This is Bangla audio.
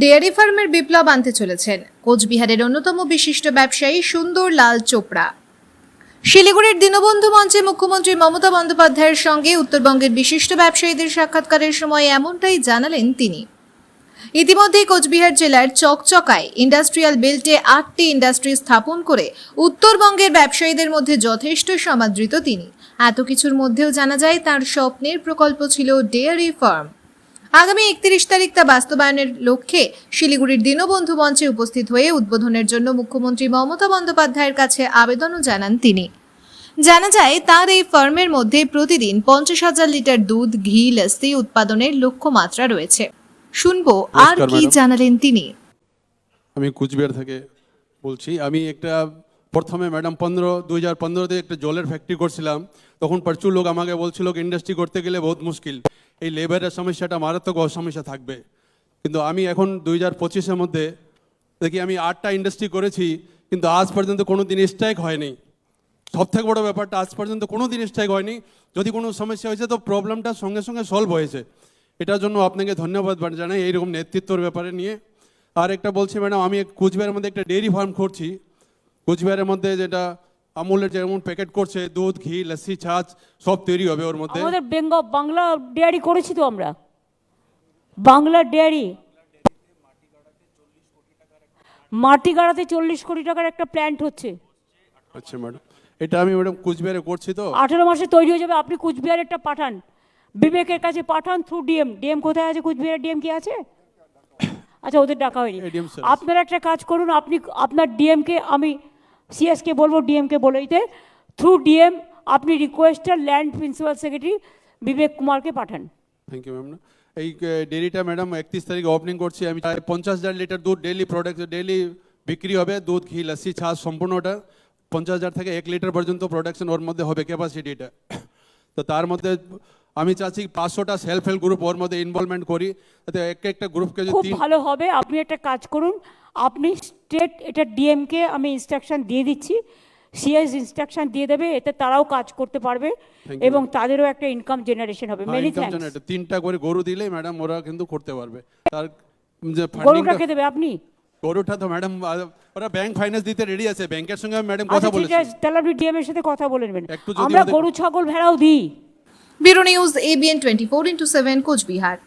ডেয়ারি ফার্মের বিপ্লব আনতে চলেছেন কোচবিহারের অন্যতম বিশিষ্ট ব্যবসায়ী সুন্দর লাল চোপড়া। শিলিগুড়ির দীনবন্ধু মঞ্চে মুখ্যমন্ত্রী মমতা বন্দ্যোপাধ্যায়ের সঙ্গে উত্তরবঙ্গের বিশিষ্ট ব্যবসায়ীদের সাক্ষাৎকারের সময় এমনটাই জানালেন তিনি। ইতিমধ্যেই কোচবিহার জেলার চকচকায় ইন্ডাস্ট্রিয়াল বেল্টে আটটি ইন্ডাস্ট্রি স্থাপন করে উত্তরবঙ্গের ব্যবসায়ীদের মধ্যে যথেষ্ট সমাদৃত তিনি। এত কিছুর মধ্যেও জানা যায়, তার স্বপ্নের প্রকল্প ছিল ডেয়ারি ফার্ম। আগামী একত্রিশ তারিখ তা বাস্তবায়নের লক্ষ্যে শিলিগুড়ির দীনবন্ধু মঞ্চে উপস্থিত হয়ে উদ্বোধনের জন্য মুখ্যমন্ত্রী মমতা বন্দ্যোপাধ্যায়ের কাছে আবেদনও জানান তিনি। জানা যায় তার এই ফার্মের মধ্যে প্রতিদিন পঞ্চাশ হাজার লিটার দুধ ঘি লস্যি উৎপাদনের লক্ষ্যমাত্রা রয়েছে। শুনব আর কি জানালেন তিনি। আমি কুচবিহার থেকে বলছি আমি একটা প্রথমে ম্যাডাম পনেরো দুই হাজার পনেরোতে একটা জলের ফ্যাক্টরি করছিলাম। তখন প্রচুর লোক আমাকে বলছিল ইন্ডাস্ট্রি করতে গেলে বহুত মুশকিল। এই লেবারের সমস্যাটা মারাত্মক সমস্যা থাকবে। কিন্তু আমি এখন দুই হাজার পঁচিশের মধ্যে দেখি আমি আটটা ইন্ডাস্ট্রি করেছি, কিন্তু আজ পর্যন্ত কোনো দিন স্ট্রাইক হয়নি। সব থেকে বড় ব্যাপারটা আজ পর্যন্ত কোনো দিন স্ট্রাইক হয়নি। যদি কোনো সমস্যা হয়েছে তো প্রবলেমটা সঙ্গে সঙ্গে সলভ হয়েছে। এটার জন্য আপনাকে ধন্যবাদ জানাই এইরকম নেতৃত্বর ব্যাপারে নিয়ে। আর একটা বলছি ম্যাডাম, আমি কুচবিহারের মধ্যে একটা ডেয়ারি ফার্ম করছি। কুচবিহারের মধ্যে যেটা আমুলের যেমন প্যাকেট করছে দুধ ঘি লস্যি ছাঁচ সব তৈরি হবে ওর মধ্যে। আমাদের বেঙ্গল বাংলা ডেয়ারি করেছি তো আমরা। বাংলা ডেয়ারি মাটি গাড়াতে চল্লিশ কোটি টাকার একটা প্ল্যান্ট হচ্ছে। আচ্ছা ম্যাডাম এটা আমি ম্যাডাম কুচবিহারে করছি তো। আঠেরো মাসে তৈরি হয়ে যাবে। আপনি কুচবিহারেরটা পাঠান। বিবেকের কাছে পাঠান থ্রু ডিএম ডিএম কোথায় আছে? কুচবিহারের ডিএম কি আছে? আচ্ছা ওদের ডাকা হয়নি। আপনারা একটা কাজ করুন। আপনি আপনার ডিএমকে আমি সিএসকে বলব ডিএমকে বলে দিতে। থ্রু ডিএম আপনি requester land principal secretary Bibek কুমারকে পাঠান। থ্যাংক ইউ ম্যাম এই ডেয়ারিটা ম্যাডাম একত্রিশ তারিখে ওপেনিং করছি। আমি পঞ্চাশ হাজার লিটার দুধ ডেলি প্রোডাক্ট ডেলি বিক্রি হবে, দুধ, ঘি, লস্যি ছাঁচ সম্পূর্ণটা পঞ্চাশ হাজার থেকে এক লিটার পর্যন্ত প্রোডাকশন ওর মধ্যে হবে ক্যাপাসিটিটা তো তার মধ্যে আমি চাচ্ছি পাঁচশোটা সেলফ হেল্প গ্রুপ ওর মধ্যে ইনভলভমেন্ট করি যাতে এক একটা গ্রুপকে যদি খুব ভালো হবে আপনি একটা কাজ করুন আপনি স্টেট এটা ডিএমকে আমি ইনস্ট্রাকশন দিয়ে দিচ্ছি সিএস ইনস্ট্রাকশন দিয়ে দেবে এতে তারাও কাজ করতে পারবে এবং তাদেরও একটা ইনকাম জেনারেশন হবে। মেনি থ্যাঙ্কস তিনটা করে গরু দিলেই ম্যাডাম ওরা কিন্তু করতে পারবে। তার যে গরুটা ফান্ডিংটা কে দেবে আপনি? গরুটা তো ম্যাডাম ওরা ব্যাংক ফাইন্যান্স দিতে রেডি আছে ব্যাংকের সঙ্গে ম্যাডাম আচ্ছা কথা ঠিক বলেছি। আছে তাহলে আপনি ডিএম এর সাথে কথা বলে নেবেন। একটু যদি আমরা গরু ছাগল ভেড়াও দিই। Bureau news ABN twenty four into seven कुछ बिहार।